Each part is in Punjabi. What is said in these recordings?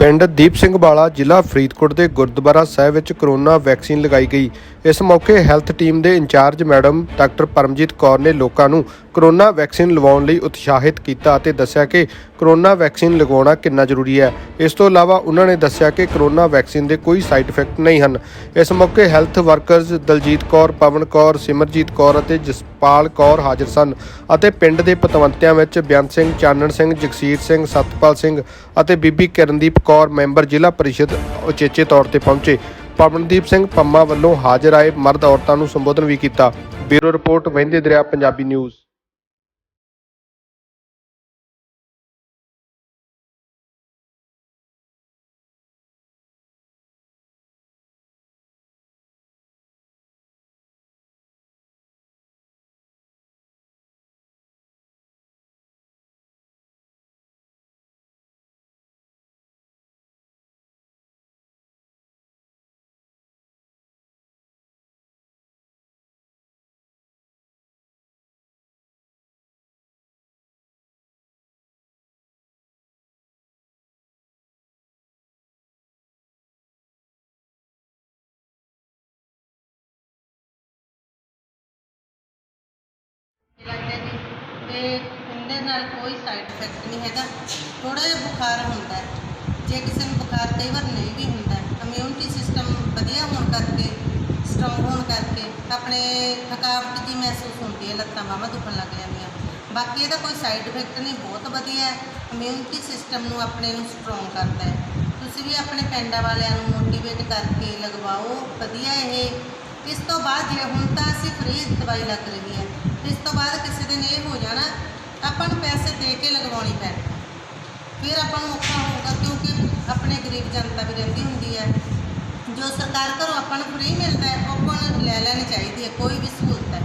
ਪਿੰਡ ਦੀਪ ਸਿੰਘ ਵਾਲਾ ਜ਼ਿਲ੍ਹਾ ਫਰੀਦਕੋਟ ਦੇ ਗੁਰਦੁਆਰਾ ਸਾਹਿਬ ਵਿੱਚ ਕਰੋਨਾ ਵੈਕਸੀਨ ਲਗਾਈ ਗਈ। ਇਸ ਮੌਕੇ ਹੈਲਥ ਟੀਮ ਦੇ in charge madam doctor Paramjit Kaur ਨੇ ਲੋਕਾਂ ਨੂੰ ਕਰੋਨਾ ਵੈਕਸੀਨ ਲਵਾਉਣ ਲਈ ਉਤਸ਼ਾਹਿਤ ਕੀਤਾ ਅਤੇ ਦੱਸਿਆ ਕਿ ਕਰੋਨਾ ਵੈਕਸੀਨ ਲਗਾਉਣਾ ਕਿੰਨਾ ਜ਼ਰੂਰੀ ਹੈ। ਇਸ ਤੋਂ ਇਲਾਵਾ ਉਹਨਾਂ ਨੇ ਦੱਸਿਆ ਕਿ ਕਰੋਨਾ ਵੈਕਸੀਨ ਦੇ ਕੋਈ ਸਾਈਡ ਇਫੈਕਟ ਨਹੀਂ ਹਨ। ਇਸ ਮੌਕੇ ਹੈਲਥ ਵਰਕਰਜ਼ ਦਲਜੀਤ ਕੌਰ, ਪਵਨ ਕੌਰ, ਸਿਮਰਜੀਤ ਕੌਰ ਅਤੇ ਜਸ ਜਸਪਾਲ ਕੌਰ ਹਾਜ਼ਰ ਸਨ ਅਤੇ ਪਿੰਡ ਦੇ ਪਤਵੰਤਿਆਂ ਵਿੱਚ ਬੇਅੰਤ ਸਿੰਘ, ਚਾਨਣ ਸਿੰਘ, ਜਗਸੀਰ ਸਿੰਘ, ਸਤਪਾਲ ਸਿੰਘ ਅਤੇ ਬੀਬੀ ਕਿਰਨਦੀਪ ਕੌਰ ਮੈਂਬਰ ਜ਼ਿਲ੍ਹਾ ਪਰਿਸ਼ਦ ਉਚੇਚੇ ਤੌਰ ਤੇ ਪਹੁੰਚੇ। ਪਵਨਦੀਪ ਸਿੰਘ ਪੰਮਾ ਵੱਲੋਂ ਹਾਜ਼ਰ ਆਏ ਮਰਦ ਔਰਤਾਂ ਨੂੰ ਸੰਬੋਧਨ ਵੀ ਕੀਤਾ। ਬਿਊਰੋ ਰਿਪੋਰਟ, ਵਹਿੰਦੇ ਦਰਿਆ, ਪੰਜਾਬੀ ਨਿਊਜ਼। ਤੇ ਉਹਦੇ ਨਾਲ ਕੋਈ ਸਾਈਡ ਇਫੈਕਟ ਨਹੀਂ ਹੈਗਾ। ਥੋੜਾ ਜਿਹਾ ਬੁਖਾਰ ਹੁੰਦਾ ਜੇ ਕਿਸੇ ਨੂੰ ਬੁਖਾਰ ਕਈ ਵਾਰ ਨਹੀਂ ਵੀ ਹੁੰਦਾ ਇਮਿਊਨਿਟੀ ਸਿਸਟਮ ਵਧੀਆ ਹੋਣ ਕਰਕੇ ਸਟਰੋਂਗ ਹੋਣ ਕਰਕੇ ਆਪਣੇ ਥਕਾਵਟ ਜੀ ਮਹਿਸੂਸ ਹੁੰਦੀ ਹੈ, ਲੱਤਾਂ ਬਾਹਾਂ ਦੁਖਣ ਲੱਗ ਜਾਂਦੀਆਂ। ਬਾਕੀ ਇਹਦਾ ਕੋਈ ਸਾਈਡ ਇਫੈਕਟ ਨਹੀਂ, ਬਹੁਤ ਵਧੀਆ ਹੈ। ਇਮਿਊਨਿਟੀ ਸਿਸਟਮ ਨੂੰ ਆਪਣੇ ਨੂੰ ਸਟਰੋਂਗ ਕਰਦਾ ਹੈ। ਤੁਸੀਂ ਵੀ ਆਪਣੇ ਪਿੰਡਾਂ ਵਾਲਿਆਂ ਨੂੰ ਮੋਟੀਵੇਟ ਕਰਕੇ ਲਗਵਾਓ। ਵਧੀਆ ਇਹ ਇਸ ਤੋਂ ਬਾਅਦ ਜੇ ਹੁਣ ਤਾਂ ਅਸੀਂ ਫ੍ਰੀ ਦਵਾਈ ਲੱਗ ਰਹੀ ਹੈ ਇਸ ਤੋਂ ਬਾਅਦ ਕਿਸੇ ਦਿਨ ਇਹ ਹੋ ਜਾਣਾ, ਆਪਾਂ ਨੂੰ ਪੈਸੇ ਦੇ ਕੇ ਲਗਵਾਉਣੀ ਪੈਣੀ ਫਿਰ ਆਪਾਂ ਨੂੰ ਔਖਾ ਹੋਊਗਾ ਕਿਉਂਕਿ ਆਪਣੇ ਗਰੀਬ ਜਨਤਾ ਵੀ ਰਹਿੰਦੀ ਹੁੰਦੀ ਹੈ। ਜੋ ਸਰਕਾਰ ਘਰੋਂ ਆਪਾਂ ਨੂੰ ਫ੍ਰੀ ਮਿਲਦਾ ਹੈ, ਉਹ ਆਪਾਂ ਨੂੰ ਲੈ ਲੈਣੀ ਚਾਹੀਦੀ ਹੈ, ਕੋਈ ਵੀ ਸਹੂਲਤ ਹੈ।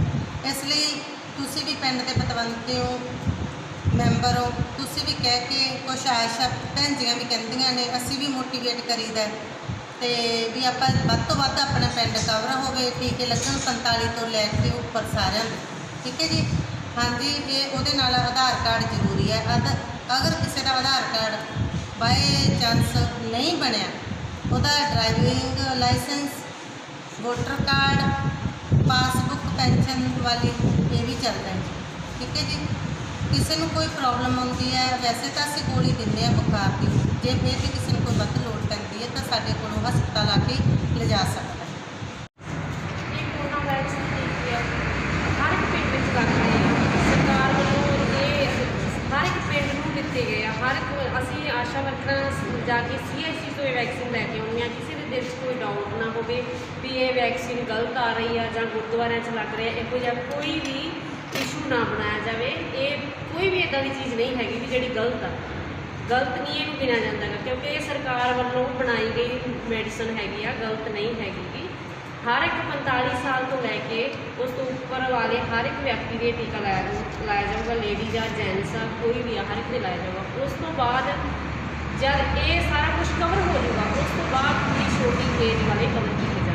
ਇਸ ਲਈ ਤੁਸੀਂ ਵੀ ਪਿੰਡ ਦੇ ਪਤਵੰਤੇ ਹੋ, ਮੈਂਬਰ ਹੋ, ਤੁਸੀਂ ਵੀ ਕਹਿ ਕੇ ਕੁਛ ਆਸ਼ਾ ਭੈਣ ਜੀਆਂ ਵੀ ਕਹਿੰਦੀਆਂ ਨੇ, ਅਸੀਂ ਵੀ ਮੋਟੀਵੇਟ ਕਰੀਦਾ ਤੇ ਵੀ ਆਪਾਂ ਵੱਧ ਤੋਂ ਵੱਧ ਆਪਣਾ ਪਿੰਡ ਕਵਰ ਹੋਵੇ ਟੀਕੇ ਲੱਗਣ 45 ਤੋਂ ਲੈ ਕੇ ਉੱਪਰ ਸਾਰਿਆਂ ਨੂੰ ਠੀਕ ਹੈ ਜੀ? ਹਾਂਜੀ, ਇਹ ਉਹਦੇ ਨਾਲ ਆਧਾਰ ਕਾਰਡ ਜ਼ਰੂਰੀ ਹੈ। ਅਦ- ਅਗਰ ਕਿਸੇ ਦਾ ਆਧਾਰ ਕਾਰਡ ਬਾਏ ਚਾਂਸ ਨਹੀਂ ਬਣਿਆ, ਉਹਦਾ driving licence voter card passbook pension ਵਾਲੀ ਇਹ ਵੀ ਚੱਲਦਾ ਹੈ। ਠੀਕ ਹੈ ਜੀ? ਕਿਸੇ ਨੂੰ ਕੋਈ ਪ੍ਰੋਬਲਮ ਆਉਂਦੀ ਹੈ, ਵੈਸੇ ਤਾਂ ਅਸੀਂ ਗੋਲੀ ਦਿੰਦੇ ਆ ਬੁਖਾਰ ਦੀ, ਜੇ ਫਿਰ ਵੀ ਕਿਸੇ ਨੂੰ ਕੋਈ ਵੱਧ ਲੋੜ ਪੈਂਦੀ ਹੈ ਤਾਂ ਸਾਡੇ ਕੋਲੋਂ ਹਸਪਤਾਲ ਆ ਕੇ ਲਿਜਾ ਸਕਦਾ ਹੈ ਇਹ ਕੋਰੋਨਾ ਵਾਇਰਸ ਦੀ ਟੀਕੇ ਆ, ਹਰ ਇੱਕ ਪਿੰਡ ਵਿੱਚ ਲੱਗ ਰਹੇ ਆ ਸਰਕਾਰ ਵੱਲੋਂ ਇਹ ਹਰ ਇੱਕ ਪਿੰਡ ਨੂੰ ਦਿੱਤੇ ਗਏ ਆ ਹਰ ਇੱਕ ਅਸੀਂ ਆਸ਼ਾ ਵਰਕਰਾਂ ਸ- ਜਾ ਕੇ ਸੀਐਸਸੀ ਤੋਂ ਇਹ ਵੈਕਸੀਨ ਲੈ ਕੇ ਆਉਣੀ ਆ ਕਿਸੇ ਦੇ ਦਿਲ 'ਚ ਕੋਈ ਡਾਊਟ ਨਾ ਹੋਵੇ ਵੀ ਇਹ ਵੈਕਸੀਨ ਗਲਤ ਆ ਰਹੀ ਆ ਜਾਂ ਗੁਰਦੁਆਰਿਆਂ 'ਚ ਲੱਗ ਰਿਹਾ, ਇਹੋ ਜਿਹਾ ਕੋਈ ਵੀ ਇਸ਼ੂ ਨਾ ਬਣਾਇਆ ਜਾਵੇ। ਇਹ ਕੋਈ ਵੀ ਇਦਾਂ ਦੀ ਚੀਜ਼ ਨਹੀਂ ਹੈਗੀ ਵੀ ਜਿਹੜੀ ਗਲਤ ਆ। ਗਲਤ ਨਹੀਂ ਇਹਨੂੰ ਗਿਣਿਆ ਜਾਂਦਾ ਗਾ, ਕਿਉਂਕਿ ਇਹ ਸਰਕਾਰ ਵੱਲੋਂ ਬਣਾਈ ਗਈ ਮੈਡੀਸਨ ਹੈਗੀ ਆ, ਗਲਤ ਨਹੀਂ ਹੈਗੀ। ਹਰ ਇੱਕ 45 ਸਾਲ ਤੋਂ ਲੈ ਕੇ ਉਸ ਤੋਂ ਉੱਪਰ ਵਾਲੇ ਹਰ ਇੱਕ ਵਿਅਕਤੀ ਦੇ ਟੀਕਾ ਲਾਇਆ ਜਾਊ- ਲਾਇਆ ਜਾਊਗਾ ਲੇਡੀ ਜਾਂ ਜੈਂਟਸ ਆ, ਕੋਈ ਵੀ ਆ, ਹਰ ਇੱਕ ਦੇ ਲਾਇਆ ਜਾਊਗਾ। ਉਸ ਤੋਂ ਬਾਅਦ ਜਦ ਇਹ ਸਾਰਾ ਕੁਝ ਕਵਰ ਹੋ ਜਾਊਗਾ, ਉਸ ਤੋਂ ਬਾਅਦ ਪੂਰੀ ਛੋਟੀ ਏਜ ਵਾਲੇ ਕਵਰ ਕੀਤੇ